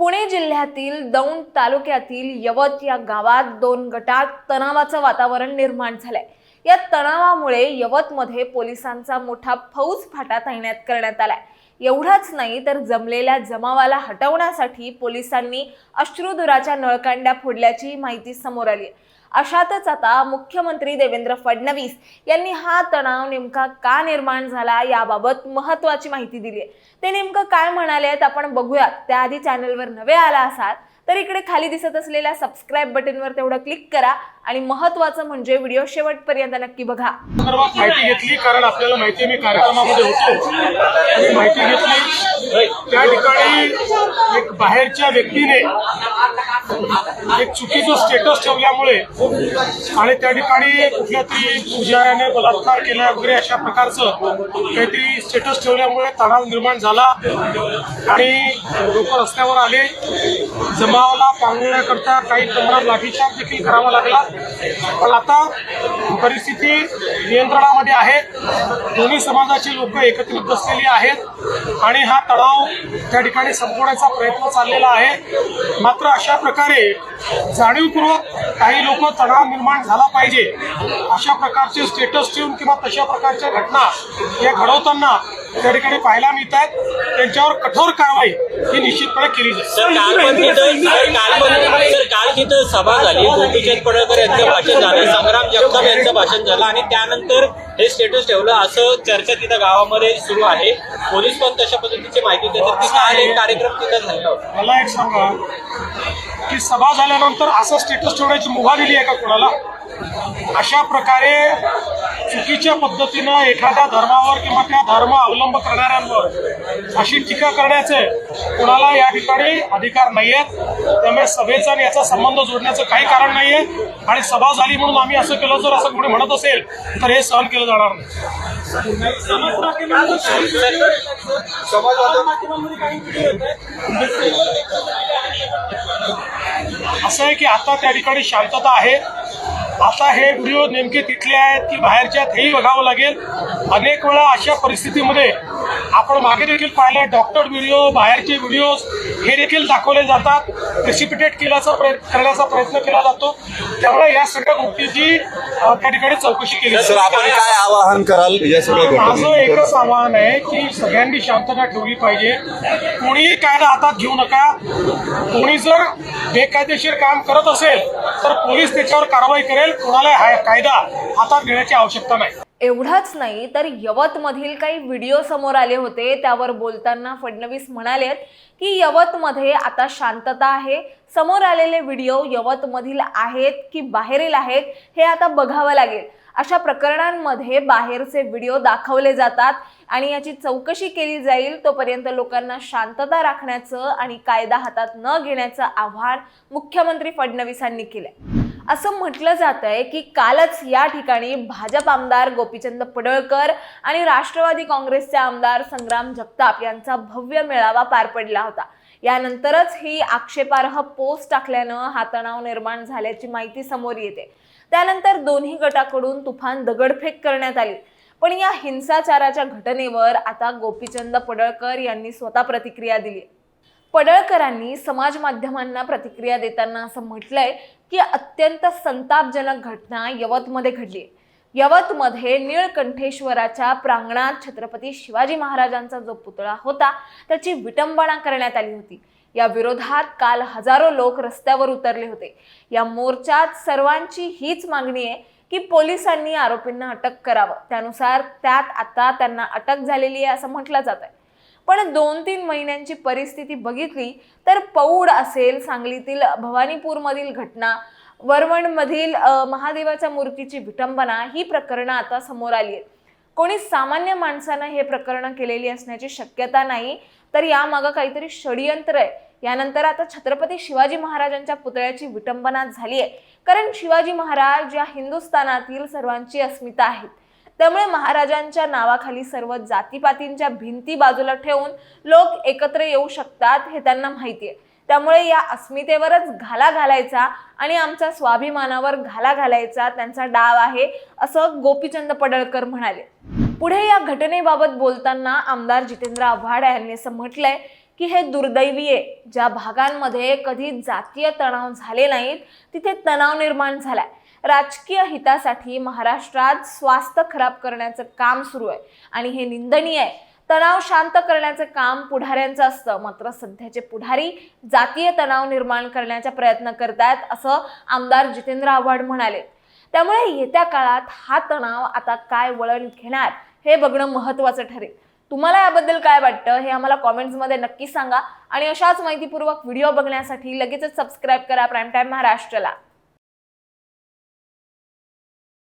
पुणे जिल्ह्यातील दौंड तालुक्यातील यवत या गावात दोन गटात तणावाचं वातावरण निर्माण झालंय. या तणावामुळे यवतमध्ये पोलिसांचा मोठा फौज फाटा तैनात करण्यात आलाय. एवढंच नाही तर जमलेल्या जमावाला हटवण्यासाठी पोलिसांनी अश्रुधुराच्या नळकांड्या फोडल्याची माहिती समोर आली आहे अशातच आता मुख्यमंत्री देवेंद्र फडणवीस यांनी हा तणाव नेमका का निर्माण झाला याबाबत महत्वाची माहिती दिली आहे. ते नेमकं काय म्हणाले आहेत आपण बघूयात. त्याआधी चॅनलवर नवे आला असाल तर इकडे खाली दिसत असलेल्या सबस्क्राईब बटनवर तेवढं क्लिक करा आणि महत्वाचं म्हणजे व्हिडिओ शेवटपर्यंत नक्की बघा. माहिती घेतली कारण आपल्याला माहिती मी कार्यक्रमामध्ये होतो. माहिती घेतली त्या ठिकाणी एक बाहेरच्या व्यक्तीने एक चुकीचं स्टेटस ठेवल्यामुळे आणि त्या ठिकाणी कुठल्या तरी पुजाऱ्याने बलात्कार केला वगैरे अशा प्रकारचं काहीतरी स्टेटस ठेवल्यामुळे तणाव निर्माण झाला आणि लोक रस्त्यावर आले. जमावाला पांगवण्याकरता काही प्रमाणात लाठीचार्ज देखील करावा लागला. पण आता परिस्थिती नियंत्रणामध्ये आहे. दोन्ही समाजाची लोक एकत्रित बसलेली आहेत आणि हा तणाव त्या ठिकाणी संपवण्याचा प्रयत्न चाललेला आहे. मात्र अशा प्रकारे जाणीवपूर्वक काही लोक तणाव निर्माण झाला पाहिजे. अशा प्रकारचे स्टेटस ठेवून किंवा तशा प्रकारच्या घटना या घडवताना त्या ठिकाणी पाहायला मिळत आहेत त्यांच्यावर कठोर कारवाई ही निश्चितपणे केली जाईल. सर काल तिथं काल तिथं सभा झाली. गोपीचंद पडळकर यांचं भाषण झालं. संग्राम जगताप यांचं भाषण झालं. आणि त्यानंतर हे स्टेटस ठेवलं. असं चर्चा तिथं गावामध्ये सुरू आहे. पोलीस पण तशा पद्धतीची माहिती देतात. की काल एक कार्यक्रम तिथं झाला होता. मला एक सांगा की सभा झाल्यानंतर असं स्टेटस ठेवण्याची मुभा दिली आहे का कोणाला? अशा प्रकारे चुकीच्या पद्धतीनं एखाद्या धर्मावर किंवा त्या धर्म अवलंब करणाऱ्यांवर अशी टीका करण्याचे कुणाला या ठिकाणी अधिकार नाही आहेत त्यामुळे सभेचा आणि याचा संबंध जोडण्याचं काही कारण नाहीये. आणि सभा झाली म्हणून आम्ही असं केलं जर असं कोणी म्हणत असेल तर हे सहन केलं जाणार नाही. असं आहे की आता त्या ठिकाणी शांतता आहे. आता हे व्हिडिओ नेमके तिथले आहेत की बाहेरच्यात हेही बघावं लागेल. अनेक वेळा अशा परिस्थितीमध्ये आपण मागे देखील पाहिले डॉक्टर व्हिडिओ बाहेरचे व्हिडिओ हे देखील दाखवले जातात. प्रेसिपिटेट केल्याचा प्रयत्न करण्याचा प्रयत्न केला जातो. त्यामुळे या सगळ्या गोष्टीची त्या ठिकाणी चौकशी केली सर. आपण काय आवाहन कराल या सगळ्या माझं एकच आव्हान आहे की सगळ्यांनी शांतता ठेवली पाहिजे. कोणीही कायदा हातात घेऊ नका. कोणी जर बेकायदेशीर काम करत असेल तर पोलीस त्याच्यावर कारवाई करेल. कोणाला हा कायदा हातात घेण्याची आवश्यकता नाही. एवढंच नाही तर यवतमधील काही व्हिडिओ समोर आले होते त्यावर बोलताना फडणवीस म्हणालेत की यवतमध्ये आता शांतता आहे समोर आलेले व्हिडिओ यवतमधील आहेत की बाहेरील आहेत हे आता बघावं लागेल. अशा प्रकरणांमध्ये बाहेरचे व्हिडिओ दाखवले जातात आणि याची चौकशी केली जाईल तोपर्यंत लोकांना शांतता राखण्याचं आणि कायदा हातात न घेण्याचं आव्हान मुख्यमंत्री फडणवीसांनी केलंय. असं म्हटलं जात आहे की कालच या ठिकाणी भाजप आमदार गोपीचंद पडळकर आणि राष्ट्रवादी काँग्रेसचे आमदार संग्राम जगताप यांचा भव्य मेळावा पार पडला होता. यानंतरच ही आक्षेपार्ह पोस्ट टाकल्यानं हा तणाव निर्माण झाल्याची माहिती समोर येते. त्यानंतर दोन्ही गटाकडून तुफान दगडफेक करण्यात आली. पण या हिंसाचाराच्या घटनेवर आता गोपीचंद पडळकर यांनी स्वतः प्रतिक्रिया दिली. पडळकरांनी समाज माध्यमांना प्रतिक्रिया देताना असं म्हटलंय की अत्यंत संतापजनक घटना यवतमध्ये घडली. यवतमध्ये निळकंठेश्वराच्या प्रांगणात छत्रपती शिवाजी महाराजांचा जो पुतळा होता त्याची विटंबना करण्यात आली होती. या विरोधात काल हजारो लोक रस्त्यावर उतरले होते. या मोर्चात सर्वांची हीच मागणी आहे की पोलिसांनी आरोपींना अटक करावं. त्यानुसार त्यात आता त्यांना अटक झालेली आहे असं म्हटलं जात आहे पण दोन तीन महिन्यांची परिस्थिती बघितली तर पौड असेल सांगलीतील भवानीपूरमधील घटना वरवणमधील महादेवाच्या मूर्तीची विटंबना ही प्रकरणं आता समोर आली आहेत कोणी सामान्य माणसानं हे प्रकरणं केलेली असण्याची शक्यता नाही तर यामागं काहीतरी षडयंत्र आहे. यानंतर आता छत्रपती शिवाजी महाराजांच्या पुतळ्याची विटंबना झाली आहे कारण शिवाजी महाराज या हिंदुस्थानातील सर्वांची अस्मिता आहेत. त्यामुळे महाराजांच्या नावाखाली सर्व जातीपातींच्या भिंती बाजूला ठेवून लोक एकत्र येऊ शकतात हे त्यांना माहिती आहे. त्यामुळे या अस्मितेवरच घाला घालायचा आणि आमच्या स्वाभिमानावर घाला घालायचा त्यांचा डाव आहे असं गोपीचंद पडळकर म्हणाले. पुढे या घटनेबाबत बोलताना आमदार जितेंद्र आव्हाड यांनी असं म्हटलंय की हे दुर्दैवी आहे. ज्या भागांमध्ये कधी जातीय तणाव झाले नाहीत तिथे तणाव निर्माण झालाय. राजकीय हितासाठी महाराष्ट्रात स्वास्थ्य खराब करण्याचं काम सुरू आहे. आणि हे निंदनीय आहे. तणाव शांत करण्याचं काम पुढाऱ्यांचं असतं. मात्र सध्याचे पुढारी जातीय तणाव निर्माण करण्याचा प्रयत्न करतायत असं आमदार जितेंद्र आव्हाड म्हणाले. त्यामुळे येत्या काळात हा तणाव आता काय वळण घेणार हे बघणं महत्त्वाचं ठरेल. तुम्हाला याबद्दल काय वाटतं हे आम्हाला कॉमेंट्समध्ये नक्की सांगा. आणि अशाच माहितीपूर्वक व्हिडिओ बघण्यासाठी लगेचच सबस्क्राईब करा प्राईम टाईम महाराष्ट्राला.